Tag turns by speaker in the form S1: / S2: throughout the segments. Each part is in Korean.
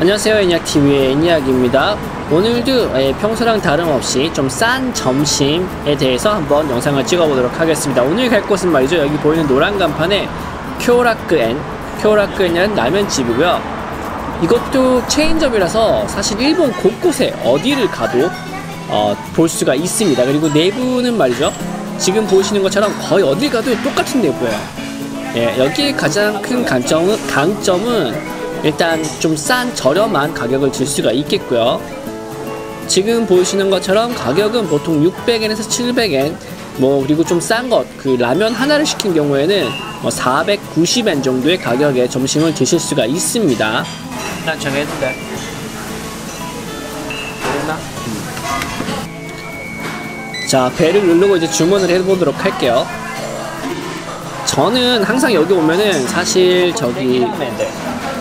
S1: 안녕하세요 애니악TV의 애니악입니다. 오늘도 예, 평소랑 다름없이 좀 싼 점심에 대해서 한번 영상을 찍어보도록 하겠습니다. 오늘 갈 곳은 말이죠. 여기 보이는 노란 간판에 쿄라크엔 쿄라크엔이라는 라면집이고요. 이것도 체인점이라서 사실 일본 곳곳에 어디를 가도 어, 볼 수가 있습니다. 그리고 내부는 말이죠. 지금 보시는 것처럼 거의 어딜 가도 똑같은 내부예요. 예, 여기 가장 큰 강점은, 강점은 일단 좀 싼 저렴한 가격을 줄 수가 있겠고요. 지금 보시는 것처럼 가격은 보통 600엔에서 700엔 뭐 그리고 좀 싼 것 그 라면 하나를 시킨 경우에는 뭐 490엔 정도의 가격에 점심을 드실 수가 있습니다. 난 정했는데. 됐나? 자 배를 누르고 이제 주문을 해보도록 할게요. 저는 항상 여기 오면은 사실 저기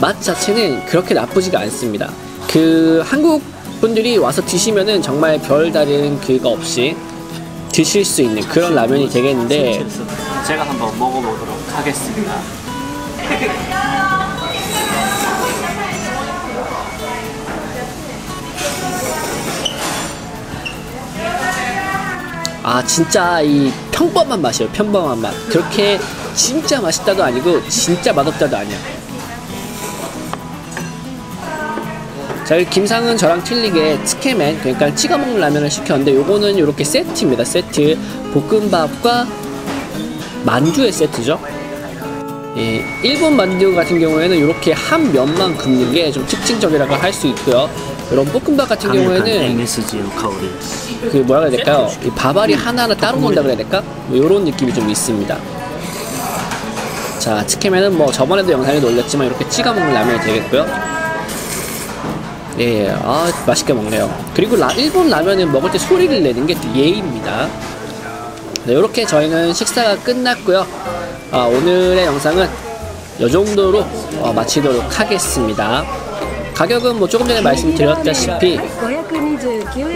S1: 맛 자체는 그렇게 나쁘지가 않습니다. 그 한국 분들이 와서 드시면은 정말 별다른 그거 없이 드실 수 있는 그런 라면이 되겠는데 제가 한번 먹어보도록 하겠습니다. 아 진짜 이 평범한 맛이에요 평범한 맛. 그렇게 진짜 맛있다도 아니고 진짜 맛없다도 아니야 자 김상은 저랑 틀리게 츠케멘 그러니까 찍어 먹는 라면을 시켰는데 요거는 이렇게 세트입니다 세트 볶음밥과 만두의 세트죠 예, 일본 만두 같은 경우에는 이렇게 한 면만 굽는 게 좀 특징적이라고 할 수 있고요 이런 볶음밥 같은 경우에는 그 뭐라 해야 될까요? 이 밥알이 하나하나 따로 논다 그래야 될까? 뭐 이런 느낌이 좀 있습니다. 자, 치케면은 뭐 저번에도 영상에도 올렸지만 이렇게 찍어 먹는 라면이 되겠고요. 예, 아 맛있게 먹네요. 그리고 라, 일본 라면은 먹을 때 소리를 내는 게또 예의입니다. 네, 이렇게 저희는 식사가 끝났고요. 아, 오늘의 영상은 이 정도로 어, 마치도록 하겠습니다. 가격은 뭐 조금 전에 말씀드렸다시피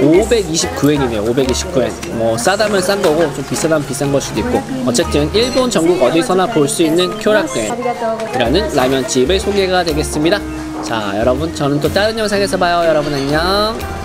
S1: 529엔이네요. 529엔. 뭐 싸다면 싼 거고 좀 비싸다면 비싼 걸 수도 있고 어쨌든 일본 전국 어디서나 볼 수 있는 쿄라쿠엔이라는 라면집의 소개가 되겠습니다. 자 여러분 저는 또 다른 영상에서 봐요. 여러분 안녕.